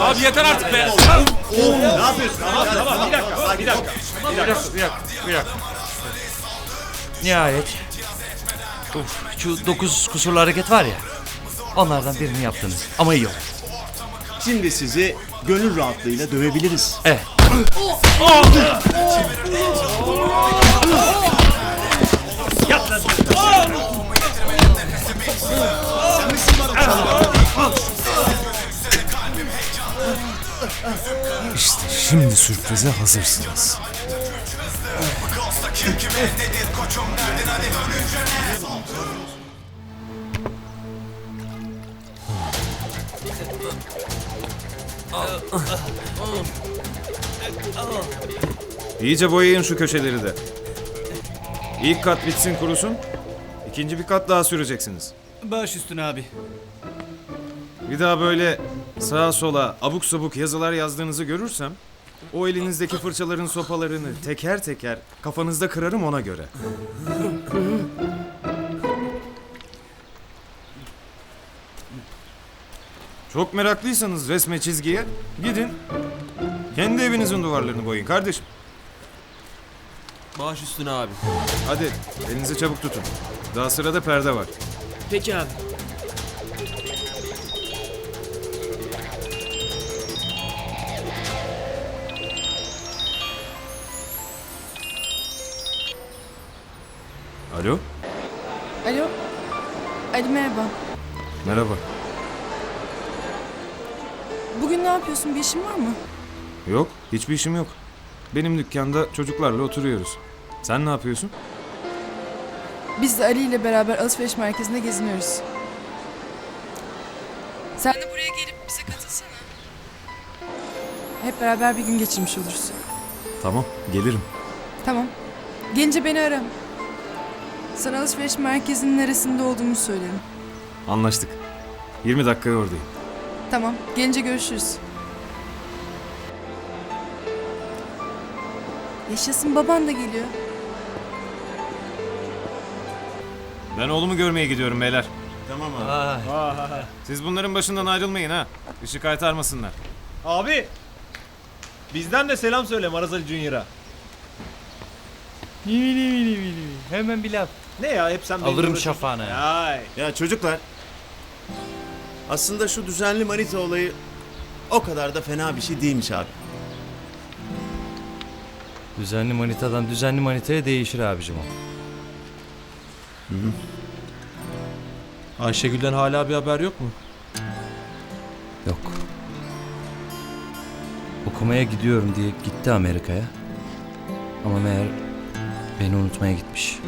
Abi yeter artık be. Ne yapıyorsun? Tamam tamam bir dakika. Bir dakika. Bir dakika, bir dakika, bir dakika. Nihayet. Uf, şu dokuz kusurlu hareket var ya. Onlardan birini yaptınız. Ama iyi oldu. Şimdi sizi gönül rahatlığıyla dövebiliriz. Evet. İşte şimdi sürprize hazırsınız. İyice boyayın şu köşeleri de. İlk kat bitsin kurusun. İkinci bir kat daha süreceksiniz. Baş üstüne abi. Bir daha böyle sağa sola abuk sabuk yazılar yazdığınızı görürsem o elinizdeki fırçaların sopalarını teker teker kafanızda kırarım ona göre. Çok meraklıysanız resme çizgiye gidin. Kendi evinizin duvarlarını boyayın kardeşim. Baş üstüne abi. Hadi elinizi çabuk tutun. Daha sırada perde var. Peki abi. Alo? Alo. Ali merhaba. Merhaba. Bugün ne yapıyorsun? Bir işin var mı? Yok, hiçbir işim yok. Benim dükkanda çocuklarla oturuyoruz. Sen ne yapıyorsun? Biz de Ali ile beraber alışveriş merkezinde geziniyoruz. Sen de buraya gelip bize katılsana. Hep beraber bir gün geçirmiş oluruz. Tamam, gelirim. Tamam. Gelince beni ara. Sana alışveriş merkezinin neresinde olduğumu söylerim. Anlaştık. 20 dakikaya oradayım. Tamam. Gelince görüşürüz. Yaşasın baban da geliyor. Ben oğlumu görmeye gidiyorum beyler. Tamam abi. Siz bunların başından ayrılmayın ha. Işık kaytarmasınlar. Abi bizden de selam söyle Maraz Ali Junior'a. Hemen bir laf. Ne ya hep sen Alırım uğraşıyorsun. şafağını. Ay. Ya çocuklar. Aslında şu düzenli manita olayı o kadar da fena bir şey değilmiş abi. Düzenli manitadan düzenli manitaya değişir abicim o. Ayşegül'den hala bir haber yok mu? Yok. Okumaya gidiyorum diye gitti Amerika'ya. Ama meğer beni unutmaya gitmiş.